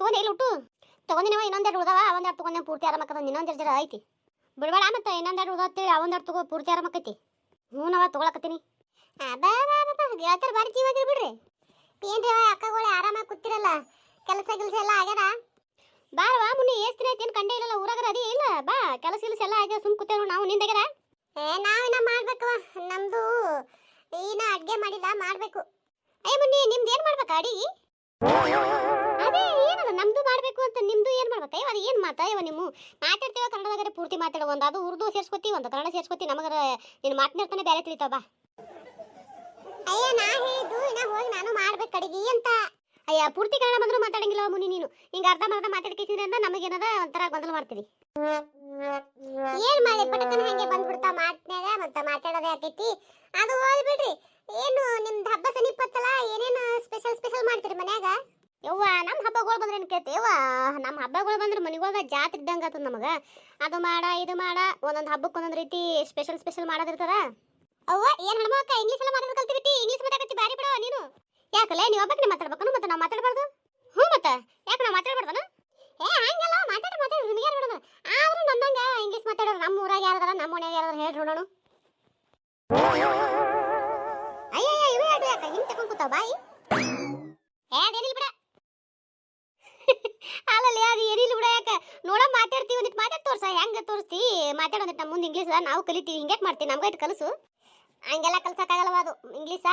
ತೊಗೊಂಡೆ, ಇಲ್ಲ ಹುಟ್ಟು. ತೊಗೊಂಡಿನವ ಇನ್ನೊಂದೆರಡು ಉಳ್ದಾವ ಒಂದೆರಡು ತೊಗೊಂಡೆ ಪೂರ್ತಿ ಆರಾಮಕ್ಕದ ಇನ್ನೊಂದೆರಡು ಜರ ಐತಿ. ಬಿಡ್ಬೇಡ, ಮತ್ತೆ ಇನ್ನೊಂದೆರಡು ಉಳ್ದತ್ತೇಳಿ ಅವೊಂದೆರಡು ತಗೋ, ಪೂರ್ತಿ ಆರಾಮಕ್ಕೈತಿ ಹ್ಞೂ ನಾವ ತೊಗೊಳಕತ್ತೀನಿ. ಗೆಳತರ ಬಾರಿ ಜೀವಾಗಿರ್ ಬಿಡ್ರಿ. ಏನ್ರಿ ಅಕ್ಕಗಳು ಆರಾಮಾಗಿ ಕೂತಿರಲ್ಲ, ಕೆಲಸ ಗಿಲ್ಸ ಎಲ್ಲ ಆಗ್ಯದ? ಬಾರವಾ ಮುನ್ನಿ ಎಷ್ಟು ದಿನ ಐತಿ ಕಂಡೇ ಇಲ್ಲಲ್ಲ ಊರಾಗ ಅದೇ ಇಲ್ಲ. ಬಾ, ಕೆಲಸ ಗಿಲ್ಸ ಎಲ್ಲ ಆಗ್ಯದ ಸುಮ್ ಕೂತೇವೆ ನಾವು ನಿಂದಾಗ್ಯದ ಏ ನಾವಿನ್ನ ಮಾಡ್ಬೇಕವ ನಮ್ದು ಇನ್ನ ಅಡ್ಗೆ ಮಾಡಿಲ್ಲ, ಮಾಡ್ಬೇಕು. ಅಯ್ಯ ಮುನ್ನಿ, ನಿಮ್ದು ಏನು ಮಾಡ್ಬೇಕು ಅಡಿಗೆ ಅದೇ ಏನದ? ನಮ್ದು ಮಾಡಬೇಕು ಅಂತ ನಿಮ್ದು ಏನ್ ಮಾಡ್ಬೇಕು? ಅಯ್ಯವ ಅದು ಏನ್ ಮಾತಾ? ಇವ ನಿಮ್ಮ ಮಾತಾಡ್ತೀವ? ಕನ್ನಡದಾಗರೆ ಪೂರ್ತಿ ಮಾತಾಡೋ ಒಂದು. ಅದು ಉರ್ದು ಸೇರ್ಸ್ಕೊತಿ ಒಂದು. ಕನ್ನಡ ಸೇರ್ಸ್ಕೊತಿ ನಮಗರ ನೀನು ಮಾತನಾಡ್ತಾನೆ ಬೇರೆ ತಿಳಿತಾವ ಬಾ. ಅಯ್ಯ ನಾ ಹೇಳಿದ್ದು ಇನ್ನ ಹೋಗಿ ನಾನು ಮಾಡ್ಬೇಕು ಅಡಿಗೆ ಅಂತ. ಅಯ್ಯ ಪೂರ್ತಿ ಕನ್ನಡ ಬಂದ್ರು ಮಾತಾಡಂಗಿಲ್ಲ ಮುನಿ ನೀನು. ಹಿಂಗ ಅರ್ಧ ಮರ್ಧ ನಮಗ ನಮಗೇನದ ಒಂಥರ ಗೊಂದಲ ಮಾಡ್ತೀರಿ. ಏನ್ ಮಾಡಿ? ಪಟಕನ ಹಂಗೆ ಬಂದ್ಬಿಡ್ತಾ ಮಾತ್ನಾಗ ಮತ್ತ ಮಾತಾಡೋದೇ ಆಗ್ತೈತಿ ಅದು ಹೋಗ್ಬಿಡ್ರಿ ಏನು ನಿಮ್ದು ಹಬ್ಬ ಸಮೀಪತ್ತಲ್ಲ ಏನೇನು ಸ್ಪೆಷಲ್ ಸ್ಪೆಷಲ್ ಮಾಡ್ತೀರಿ ಮನ್ಯಾಗ? ಯವ್ವ ನಮ್ಮ ಹಬ್ಬಗಳು ಬಂದ್ರೆ ಏನು ಕೇಳ್ತಿ? ನಮ್ಮ ಹಬ್ಬಗಳು ಬಂದ್ರೆ ಮನೆಗೊಳಗ ಜಾತ್ರೆ ಇದ್ದಂಗೆ ಆತದ ನಮಗೆ. ಅದು ಮಾಡ, ಇದು ಮಾಡ, ಒಂದೊಂದು ಹಬ್ಬಕ್ಕೆ ಒಂದೊಂದು ರೀತಿ ಸ್ಪೆಷಲ್ ಸ್ಪೆಷಲ್ ಮಾಡೋದಿರ್ತದ ಅವ್ವ, ಏನ್ ಹೆಣ್ಮಕ್ಕ ಇಂಗ್ಲೀಷ್ ಎಲ್ಲ ಮಾತಾಡೋದು ಕಲ್ತಿಬಿಟ್ಟು ಇಂಗ್ಲೀಷ್ ಮಾತಾಡ್ಕತ್ತಿ ಬಾರಿ ಬಿಡೋ ನೀನು. ಯಾಕಲ್ಲ ನೀವು ಒಬ್ಬಕ್ಕೆ ಮಾತಾಡ್ಬೇಕು ಮತ್ತೆ? ನಾವು ಮಾತಾಡಬಾರ್ದು? ಹ್ಞೂ ಮತ್ತೆ. ಯಾಕೆ ನಾವು ಮಾತಾಡ್ಬಾರ್ದನ? ಅಲ್ಲಲ್ಲಿ ಅದು ಏನಿಲ್ಲ ಬಿಡ ಯಾಕೆ? ನೋಡ ಮಾತಾಡ್ತೀವಿ ಒಂದಿಟ್ಟು ಮಾತಾಡ್ ತೋರ್ಸ, ಹೆಂಗ್ ತೋರಿಸ್ತಿ? ಮಾತಾಡೋದಿಟ್ಟು ನಮ್ಮ ಮುಂದೆ ಇಂಗ್ಲೀಷ್ ನಾವು ಕಲಿತೀವಿ ಹಿಂಗೆ ಮಾಡ್ತೀವಿ, ನಮ್ಗೆ ಇಟ್ಟು ಕಲಸು. ಹಂಗೆಲ್ಲ ಕಲ್ಸಕ್ಕಾಗಲ್ಲವ ಅದು. ಇಂಗ್ಲೀಷ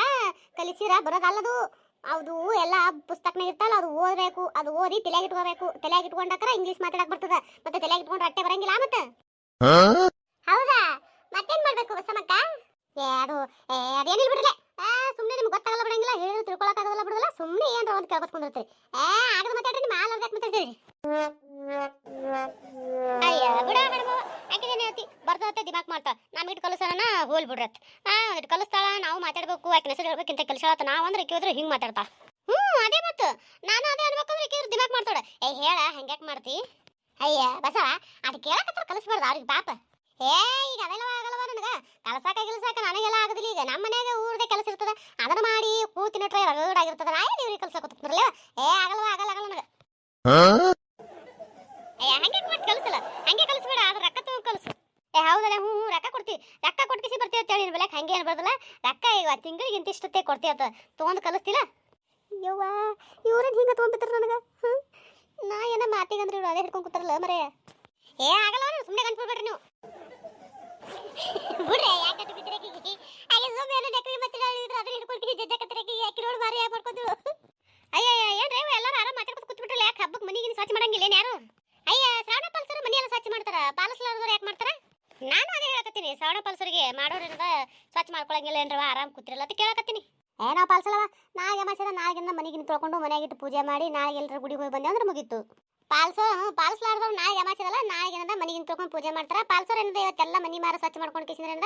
ಕಲಿಸಿರ, ಬರೋದಲ್ಲದು. ಅದು ಎಲ್ಲ ಪುಸ್ತಕನಾಗ ಇರ್ತಲ್ಲ, ಅದು ಓದಬೇಕು, ಅದು ಓದಿ ತಲೆಯಾಗಿ ಇಟ್ಕೋಬೇಕು. ತಲೆಯಾಗಿ ಇಟ್ಕೊಂಡಾಕರ ಇಂಗ್ಲೀಷ್ ಮಾತಾಡಕ್ ಬರ್ತದ. ಮತ್ತೆ ತಲೆಯಾಗ ಇಟ್ಕೊಂಡ್ರೆ ಅಟ್ಟೆ ಬರಂಗಿಲ್ಲ ಮತ್ತೆ ಹೌದಾ? ಮತ್ತೇನ್ ಮಾಡ್ಬೇಕು ಸಮಕ್ಕ ಏ, ಅದು ಅದೇನಿಲ್ಲ ಬಿಡ್ರಿ ಆ ಸುಮ್ಮನೆ ನಿಮ್ಗೆ ಗೊತ್ತಾಗಲ್ಲ ಬಿಡಂಗಿಲ್ಲ, ಹೇಳಿದ್ರು ತಿಳ್ಕೊಳಕ್ಕಾಗಲ್ಲ ಬಿಡಲ್ಲ ಸುಮ್ಮನೆ ಏನಾರ ಒಂದು ಕೇಳ್ಕೊತ್ಕೊಂಡಿರ್ತೀರಿ ಏ ಹಾಂ ಆ ಕಲಿಸ್ತಾಳ ನಾವು ಮಾತಾಡ್ಬೇಕು ಆಕೆ ಹೆಸರು ಹೇಳ್ಬೇಕಿಂತ ಕಲಿಸಾಳತ್ತ ನಾವು ಅಂದ್ರೆ ಕೇಳಿದ್ರೆ ಹಿಂಗೆ ಮಾತಾಡ್ತಾ. ಹ್ಞೂ ಅದೇ ಮತ್ತು ನಾನು ಅದೇ ಅನ್ಬೇಕಂದ್ರೆ ಕೇಳಿದ್ರೆ ದಿಮಾಕ್ ಮಾಡ್ತಾಳೆ ಏ, ಹೇಳ ಹಂಗ್ಯಾಕ್ ಮಾಡ್ತಿ? ಅಯ್ಯ, ಬಸವ, ಅದು ಕೇಳಕತ್ರ ಕಲಿಸ್ಬಾರ್ದು ಅವ್ರಿಗೆ ಪಾಪ. ಏ ಈಗ ಅದೆಲ್ಲ ಆಗಲ್ಲವ ನನಗೆ? ಕಲಸಾಕ, ಗಿಲಸಾಕ ನನಗೆಲ್ಲ ಆಗುದಿಲ್ಲ ಈಗ. ನಮ್ಮ ಮನ್ಯಾಗ ಊರ್ದೇ ಕೆಲಸ ಇರ್ತದ. ಅದನ್ನ ಮಾಡಿ ಕೂತಿನ ಟ್ರೈ ರಗಡ್ ಆಗಿರ್ತದ ನಾ ಏನು ಇವ್ರಿಗೆ ಕಲಸಾಕ ಕೂತ್ಬಿಡ್ರಲ್ಲ ಏ, ಆಗಲ್ವ, ಆಗಲ್ಲ ಆಗಲ್ಲ ನನಗೆ. ಅಯ್ಯ, ಹಂಗೆ ಮಾಡಿ ಕಲಿಸಲ್ಲ. ಹಂಗೆ ಕಲಿಸ್ಬೇಡ, ಆದ್ರೆ ರೊಕ್ಕ ತಗೊಂಡು ಕಲಸು. ಏ, ಹೌದಲ್ಲ ಹ್ಞೂ ರೊಕ್ಕ ಕೊಡ್ತಿ. ರೊಕ್ಕ ಕೊಟ್ಕಿಸಿ ಬರ್ತೀವಿ ಅಂತ ಹೇಳಿ ಬೆಳಕ್ ಹಂಗೆ ಅನ್ಬಾರ್ದಲ್ಲ? ರೊಕ್ಕ ಈಗ ತಿಂಗಳಿಗೆ ಇಂತಿಷ್ಟೇ ಕೊಡ್ತೀವಿ ಅಂತ ತೊಗೊಂಡು ಕಲಿಸ್ತಿಲ್ಲ ಯವ್ವ ಇವ್ರೇನು ಹಿಂಗೆ ತೊಗೊಂಡ್ಬಿಟ್ಟಾರ ನನಗೆ? ಹ್ಞೂ ನಾ ಏನ ಮಾತಿಗಂದ್ರೆ ಇವ್ರು ಅದೇ ಹಿಡ್ಕೊಂಡು ಕೂತಾರಲ್ಲ ಮರೆ. ಏ ಆಗಲ್ಲ ಸುಮ್ಮನೆ ಕನ್ಸ್ಬಿಡ್ಬೇಡ್ರಿ ನೀವು. ಬಿಡ್ರೆ ಯಾಕೆ ಬಿದ್ದಿರಕಿಗೆ ಹಾಗೆ ಸುಮ್ಮನೆ ಏನು ನೆಕ್ರಿ ಮತ್ತೆ ಹೇಳಿದ್ರು ಅದ್ರ ಹಿಡ್ಕೊಳ್ತೀವಿ ಜಜ್ಜ ಕತ್ತರಕಿಗೆ ಯಾಕೆ ನೋಡಿ ಮಾರಿ ಯಾಕೆ ಮಾಡ್ಕೊಂಡು ಅಯ್ಯ ಏನ್ ರೀ ಎಲ್ಲರೂ ಆರಾಮ ಮಾತಾಡ್ಕೊಂಡು ಕೂತ್ಬಿಟ್ರಲ್ಲ ಯಾಕೆ ಹಬ್ಬಕ್ಕೆ ಮನೆಗೆ ಸ್ವಚ್ಛ ಮಾಡಂಗಿಲ್ಲ ಏನು ಯಾರು? ಅಯ್ಯ ಶ್ರಾವಣ ಪಲ್ಸರ್ ಮನೆಯೆಲ್ಲ ಎಲ್ಲ ಸ್ವಚ್ಛ ಮಾಡ್ತಾರ ಪಾಲಿಸ್ಲಾರ್ದವ್ರು ಯಾಕೆ ಮಾಡ್ತಾರ? ನಾನು ಶ್ರಾವಣ ಪಲ್ಸರಿಗೆ ಮಾಡೋರಿಂದ ಸ್ವಚ್ಛ ಮಾಡ್ಕೊಳಂಗಿಲ್ಲ ಏನ್ರವ, ಆರಾಮ್ ಕೂತಿರಲ್ಲ. ಅಂತ ಕೇಳಕತ್ತೀನಿ. ಏನೋ ನಾವು ಪಾಲ್ಸಲ್ಲವ. ನಾಳೆ ಅಮಾಸದ ನಾಳೆಗಿಂದ ಮನೆಗಿನ ತೊಳ್ಕೊಂಡು ಮನೆಯಾಗಿಟ್ಟು ಪೂಜೆ ಮಾಡಿ ನಾಳೆ ಎಲ್ಲರ ಗುಡಿಗೆ ಹೋಗಿ ಬಂದೆ ಅಂದ್ರೆ ಮುಗೀತು. ಪಾಲ್ಸ, ಪಾಲ್ಸಲಾರ್ದವ್ರು ನಾಳೆ ಅಮಾಸದಲ್ಲ ನಾಳೆಗಿಂದ ಮನೆಗಿನ ತೊಳ್ಕೊಂಡು ಪೂಜೆ ಮಾಡ್ತಾರೆ. ಪಾಲ್ಸರ್ ಏನದ, ಇವತ್ತೆಲ್ಲ ಮನೆ ಮಾರ ಸ್ವಚ್ಛ ಮಾಡ್ಕೊಂಡು ಕಿಸಿದ್ರಿಂದ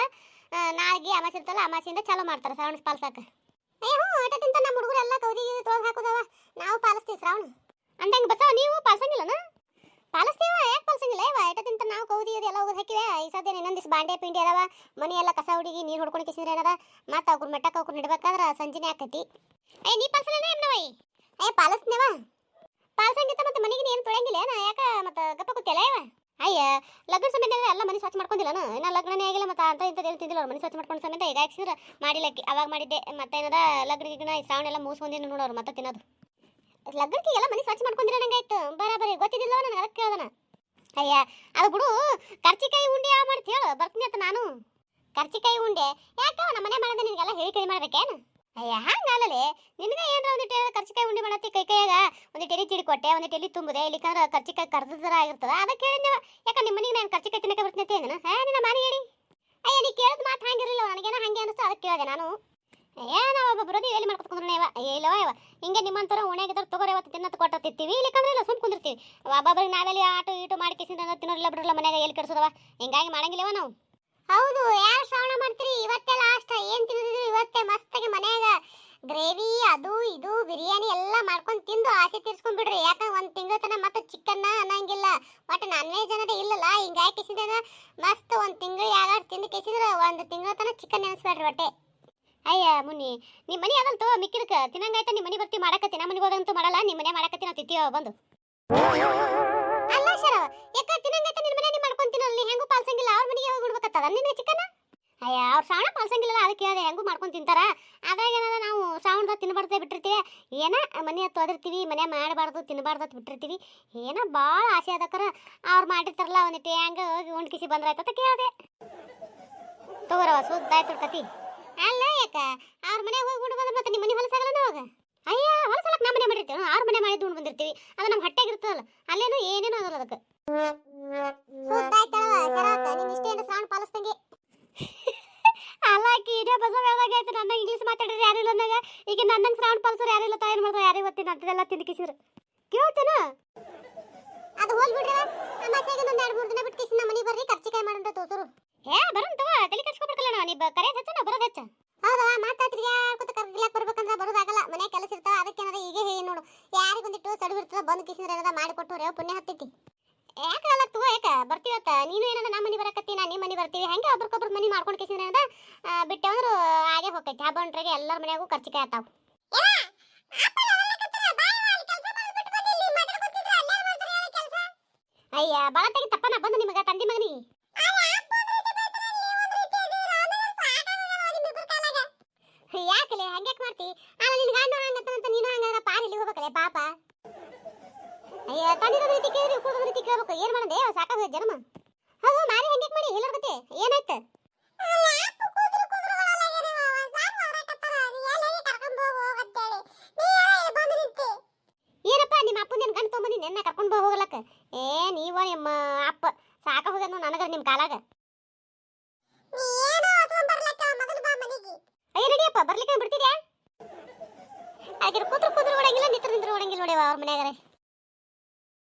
ನಾಳೆಗೆ ಅಮಾಸೆ ಇರ್ತಲ್ಲ ಅಮಾಸೆಯಿಂದ ಚಾಲೂ ಮಾಡ್ತಾರೆ ಶ್ರಾವಣ ಪಾಲ್ಸಕ್ಕೆ. ಏ, ಹ್ಞೂ ಅಟತಿಂತ ನಮ್ಮ ಹುಡುಗರೆಲ್ಲ ಕೌದಿಗೆ ತೊಳೆದು ಹಾಕೋದವ. ನಾವು ಪಾಲಿಸ್ತೀವಿ ಶ್ರಾವಣ. ಅಂದಂಗೆ ಬಸವ, ನೀವು ಪಾಲ್ಸಂಗಿಲ್ಲನ? ಪಾಲಿಸ್ತೀವ ಯಾಕೆ ಪಾಲ್ಸಂಗಿಲ್ಲ ಇವ ಎಟತಿಂತ ನಾವು ಕೌದಿ, ಅದು ಎಲ್ಲ ಹೋಗೋದು ಹಾಕಿವೆ ಈ ಸದ್ಯ ಇನ್ನೊಂದಿಷ್ಟು ಬಾಂಡೆ ಪಿಂಡಿ ಅದಾವ. ಮನೆ ಎಲ್ಲ ಕಸ ಹುಡುಗಿ, ನೀರು ಹೊಡ್ಕೊಂಡು ಕಿಸಿದ್ರೆ ಏನದ? ಮತ್ತೆ ಅವ್ರ ಮೆಟ್ಟಕ್ಕೆ ಅವ್ರು ನಿಡ್ಬೇಕಾದ್ರೆ ಸಂಜೆನೇ ಆಕತಿ. ಏ, ನೀ ಪಾಲ್ಸಲೇನ ಏನವೈ ಏ ಪಾಲಿಸ್ನೇವ ಪಾಲ್ಸಂಗಿತ್ತ ಮತ್ತೆ ಮನೆಗೆ ಏನು ತೊಳೆಯಂಗಿಲ್ಲ? ನಾ ಯಾಕ ಮತ್ತೆ ಗಪ್ಪ ಕೂತಿಯಲ್ಲ ಇವ? ಅಯ್ಯ, ಲಗ್ನ ಸಮೇತ ಎಲ್ಲ ಮನೆ ಸ್ವಚ್ಛ ಮಾಡ್ಕೊಂಡಿಲ್ಲನ ಇನ್ನ ಲಗ್ನನೇ ಆಗಿಲ್ಲ ಮತ್ತೆ ಅಂತ ಇಂಥದ್ದು ಏನು ತಿಂದಿಲ್ಲ ಅವ್ರು ಮನೆ ಸ್ವಚ್ಛ ಮಾಡ್ಕೊಂಡು ಸಮೇತ ಈಗ ಹಾಕ್ಸಿದ್ರೆ ಮಾಡಿಲ್ಲಕ್ಕಿ ಅವಾಗ ಮಾಡಿದ್ದೆ, ಮತ್ತೆ ಏನದ? ಲಗ್ನ, ಗಿಗ್ನ ಶ್ರಾವಣ ಎಲ್ಲ ಮುಗಿಸ್ಕೊಂಡಿನ ನೋಡೋರು, ಮತ್ತೆ ತಿನ್ನೋದು. ಲಗ್ನಕ್ಕೆ ಎಲ್ಲ ಮನೆ ಸ್ವಚ್ಛ ಮಾಡ್ಕೊಂಡಿರ ನಂಗಾಯ್ತು ಬರಾಬರಿ. ಗೊತ್ತಿದ್ದಿಲ್ಲ ನನಗೆ? ಅದಕ್ಕೆ ಕೇಳ್ದನ. ಅಯ್ಯ, ಅದು ಬಿಡು. ಕರ್ಚಿಕಾಯಿ ಉಂಡೆ ಯಾವ ಮಾಡ್ತಿ ಹೇಳು. ಬರ್ತೀನಿ ಅಂತ ನಾನು. ಕರ್ಚಿಕಾಯಿ ಉಂಡೆ. ಯಾಕೆ ನಮ್ಮ ಮನೆ ಮಾಡೋದು ನಿನಗೆಲ್ಲ ಹೇಳಿ ಕೈ ಮಾಡ್ಬೇಕೇನು? ಅಯ್ಯ ಹಂಗಲ್ಲೇ ನಿನಗೆ ಏನಾರ ಒಂದಿಟ್ಟು ಕರ್ಚಿಕಾಯಿ ಉಂಡೆ ಮಾಡತ್ತಿ? ಕೈ ಕೈಯಾಗ ಒಂದಿಟ್ಟು ಎಲಿ ತಿಳಿ ಕೊಟ್ಟೆ ಒಂದಿಟ್ಟು ಎಲಿ ತುಂಬುದೆ ಕರ್ಚಿಕಾಯಿ ಕರ್ದದರ ಆಗಿರ್ತದ. ಅದಕ್ಕೆ ನೀವು. ಯಾಕೆ ನಿಮ್ಮ ಮನೆಗೆ ನಾನು ಕರ್ಚಿಕಾಯಿ ತಿನ್ನಕ್ಕೆ ಬರ್ತೀನಿ ಅಂತ ಹಾ, ನಿನ್ನ ಮಾರಿ ಹೇಳಿ. ಅಯ್ಯ, ನೀ ಕೇಳಿದ ಮಾತು ಹಂಗಿರಲಿಲ್ಲ. ನನಗೇನೋ ಹಂಗೆ ಅನಿಸ್ತು. ಅದಕ್ಕೆ ಕೇಳಿದೆ ನಾನು. ಏ ನಾವು ಒಬ್ಬ ಬರೋದು ಎಲ್ಲಿ ಮಾಡ್ಕೊತ್ಕೊಂಡ್ರೆ ಇವ? ಇಲ್ಲವ ಇವ? ಹಿಂಗೆ ನಿಮ್ಮಂತರ ಓಣ್ಯಾಗಿದ್ರೆ ತಗೋರಿ ಅವತ್ತು ತಿನ್ನತ್ ಕೊಟ್ಟಿರ್ತೀವಿ ಇಲ್ಲಿಕಂದ್ರೆ ಇಲ್ಲ ಸುಮ್ ಕುಂದಿರ್ತೀವಿ. ಒಬ್ಬೊಬ್ಬರಿಗೆ ನಾವೆಲ್ಲಿ ಆಟೋ ಈಟು ಮಾಡಿ ಕಿಸಿಂದ ತಿನ್ನೋರಿಲ್ಲ ಬಿಡ್ರಲ್ಲ ಮನ್ಯಾಗ ಎಲ್ಲಿ ಕೆಡ್ಸೋದವ? ಹಿಂಗಾಗಿ ಮಾಡಂಗಿಲ್ಲವ ನಾವು? ಹೌದು ಯಾರು ಶ್ರವಣ ಮಾಡ್ತೀರಿ? ಇವತ್ತೇ ಲಾಸ್ಟ್ ಏನು ತಿಂದಿದ್ರಿ ಇವತ್ತೇ ಮಸ್ತಾಗಿ ಮನ್ಯಾಗ ಗ್ರೇವಿ ಅದು ಇದು, ಬಿರಿಯಾನಿ ಎಲ್ಲ ಮಾಡ್ಕೊಂಡು ತಿಂದು ಆಸೆ ತೀರ್ಸ್ಕೊಂಡ್ ಬಿಡ್ರಿ. ಯಾಕಂದ್ರೆ ಒಂದು ತಿಂಗಳ ತನಕ ಮತ್ತೆ ಚಿಕನ್ನ ಅನ್ನಂಗಿಲ್ಲ. ಒಟ್ಟು ನಾನ್ ವೆಜ್ ಇಲ್ಲಲ್ಲ. ಹಿಂಗಾಗಿ ಕಿಸಿದ ಮಸ್ತ್ ಒಂದು ತಿಂಗಳು ಯಾವಾಗ ತಿಂದು ಕಿಸಿದ್ರೆ ಒಂದು ತಿಂಗಳ ತನಕ ಚಿಕನ್ ನೆನೆಸ್ಬೇಡ್ರಿ ಹೊಟ್ಟೆ ಅಯ್ಯ ಮುನಿ ನಿಮ್ಮ ಮನೆ ಅದಂತು ಮಿಕ್ಕಿದಕ್ಕೆ ತಿನ್ನಂಗಾಯ್ತ ನಿಮ್ಮ ಮನೆ ಬರ್ತಿ ಮಾಡಕತ್ತಿ ನಮ್ಮ ಮನೆಗೆ ಹೋದಂತೂ ಮಾಡಲ್ಲ ನಿಮ್ಮ ಮನೆ ಮಾಡಕತ್ತಿ ನಾವು ತಿಂತೀವ ಬಂದು. ಅಲ್ಲ ಶರವ, ಯಾಕ ತಿನ್ನಂಗಾಯ್ತ ನಿನ್ನ ಮನೆ ಮಾಡ್ಕೊಂತಿನಲ್ಲ ಹೆಂಗೂ ಪಾಲ್ಸಂಗಿಲ್ಲ, ಅವ್ರ ಮನೆಗೆ ಹೋಗಿ ಬಿಡ್ಬೇಕತ್ತದ ನಿನ್ನ ಚಿಕ್ಕನ? ಅಯ್ಯ, ಅವ್ರ ಶ್ರಾವಣ ಪಾಲ್ಸಂಗಿಲ್ಲ ಅದಕ್ಕೆ ಅದೇ ಹೆಂಗೂ ಮಾಡ್ಕೊಂಡು ತಿಂತಾರ? ಅದಾಗ ಏನಾದ ನಾವು ಶ್ರಾವಣದಾಗ ತಿನ್ನಬಾರ್ದೆ ಬಿಟ್ಟಿರ್ತೀವಿ, ಏನ ಮನೆ ತೊದಿರ್ತೀವಿ ಮನೆ ಮಾಡಬಾರ್ದು ತಿನ್ನಬಾರ್ದು ಅಂತ ಬಿಟ್ಟಿರ್ತೀವಿ, ಏನೋ ಭಾಳ ಆಸೆ ಅದಕ್ಕರ ಅವ್ರು ಮಾಡಿರ್ತಾರಲ್ಲ ಒಂದಿಟ್ಟು ಹೆಂಗ ಹೋಗಿ ಉಂಡ್ಕಿಸಿ ಬಂದ್ರಾಯ್ತು ಅಂತ ಕೇಳಿದೆ. ತಗೋರವ ಸುದ್ದಾಯ್ತು ಕತಿ ಅಲ್ಲ ಯಾಕ? ಅವ್ರ ಮನೆಗೆ ಹೋಗಿ ಉಂಡು ಬಂದ್ರೆ ಮತ್ತೆ ನಿಮ್ಮ ಮನೆ ಹೊಲಸಾಗಲ್ಲ ಅವಾಗ? ಅಯ್ಯ ಹೊಲಸಲಕ್ಕೆ ನಮ್ಮ ಮನೆ ಮಾಡಿರ್ತೀವಿ ಅವ್ರ ಮನೆ ಮಾಡಿದ್ದು ಉಂಡು ಬಂದಿರ್ತೀವಿ. ಅದು ನಮ್ಮ ಹೊಟ್ಟೆಗೆ ಇರ್ತದಲ್ಲ ಅಲ್ಲೇನು ಏನೇನು ಆಗಲ್ಲ ಅದಕ್ಕೆ. ಅಲ್ಲಾಕಿ ಇಡೇ ಯಾವಾಗ ಹೇಳ್ದಾಗೈತೆ ನನ್ನ ಇಂಗ್ಲೀಷ್ ಮಾತಾಡಿದ್ರೆ ಯಾರು ಇಲ್ಲ ಅಂದಾಗ ಈಗ ನನ್ನಂಗೆ ಶ್ರಾವಣ ಪಾಲ್ಸೋರು ಯಾರು ಇಲ್ಲ ತಾಯಿ ಮಾಡ್ತಾರೆ ಯಾರು ಇವತ್ತಿನ ಅಂತದೆಲ್ಲ ತಿಂದಿಕಿಸಿದ್ರು ಕೇಳ್ತೇನ? ಅದು ಹೋಲ್ ಬಿಡ್ರಿ ಅಮಾಸೆಗೆ ಒಂದು ಎರಡು ಮೂರು ದಿನ ಬಿಟ್ಟು ಕಿಸಿ ಮನೆ ಬರ್ರಿ ಕರ್ಚಿಕಾಯಿ ಮಾಡಂತ ತೋಸರು ಏ ಬರೋಣ ತಗೋ ತಲೆ ಕೆಡ್ಸ್ಕೊಬೇಕಲ್ಲ ನಾವು ನೀವು ಕರೆಯೋದು ಹಚ್ಚ ನಾ ಬರೋದು ಹಚ್ಚ. ಹೌದಾ ಮಾತಾಡ್ರಿ ಯಾಕಂತ ಕರ್ಗಿಲಾಕ್ ಬರ್ಬೇಕಂದ್ರೆ ಬರೋದಾಗಲ್ಲ ಮನೆ ಕೆಲಸ ಇರ್ತಾವ ಅದಕ್ಕೆ ಏನಾರ ಈಗ ಹೇಳಿ ನೋಡು. ಯಾರಿಗೆ ಬಂದಿಟ್ಟು ಸಡಿವು ಇರ್ತದ ಬಂದು ಕಿಸಿದ್ರೆ ಏನಾರ ಮಾಡಿಕೊಟ್ಟು ರೇವ್ ಪುಣ್ಯ ಹತ್ತೈತಿ. ತಗೋ ಯಾಕ? ಬರ್ತೀವತ್ತ ನೀನು ಏನಾರ ನಮ್ಮ ಮನೆ ಬರಕತ್ತಿ ನಾ ನಿಮ್ಮ ಮನೆ ಬರ್ತೀವಿ. ಹೆಂಗೆ ಒಬ್ರಿಗೊಬ್ರು ಮನೆ ಮಾಡ್ಕೊಂಡು ಕಿಸಿದ್ರೆ ಏನದ ಬಿಟ್ಟವಂದ್ರು ಹಾಗೆ ಹೋಗ್ತೈತಿ. ಹಬ್ಬ ಹೊಂಟ್ರಾಗೆ ಎಲ್ಲರ ಮನ್ಯಾಗೂ ಖರ್ಚಿಕಾಯಿ ಆತಾವ. ಅಯ್ಯ ಬಾಳ ತೆಗಿ ತಪ್ಪನ ನಾ ಬಂದು ನಿಮಗ ತಂದಿ ಮಗನಿಗೆ. ಹಂಗ್ಯಾಕ್ ಮಾಡ್ತಿ? ಆಮೇಲೆ ನಿನ್ ಗಂಡ ಹಂಗಂತ ನೀನು ಹಂಗಾದ್ರ ಪಾರ್ ಇಲ್ಲಿ ಹೋಗ್ಬೇಕಲೆ ಪಾಪ? ಅಯ್ಯ, ತಂದಿರೋ ರೀತಿ ಕೇಳಿ ಕೂಡದ ರೀತಿ ಕೇಳ್ಬೇಕು. ಏನ್ ಮಾಡದೆ? ಸಾಕಾಗ ಜನ್ಮ. ಹೌದು, ಮಾರಿ ಹಂಗ್ಯಾಕ್ ಮಾಡಿ, ಎಲ್ಲರ ಎಲ್ಲರ್ಗತೆ ಏನಾಯ್ತು? ಏನಪ್ಪ, ನಿಮ್ಮ ಅಪ್ಪ ನಿನ್ನ ಗಂಡ ತೊಗೊಂಬಂದಿ? ನಿನ್ನ ಕರ್ಕೊಂಡ್ ಹೋಗಲಕ್ಕ. ಏ, ನೀವ ನಿಮ್ಮ ಅಪ್ಪ. ಸಾಕ ಹೋಗ್ಯದ ನನಗ ನಿಮ್ಮ ಕಾಲಾಗ.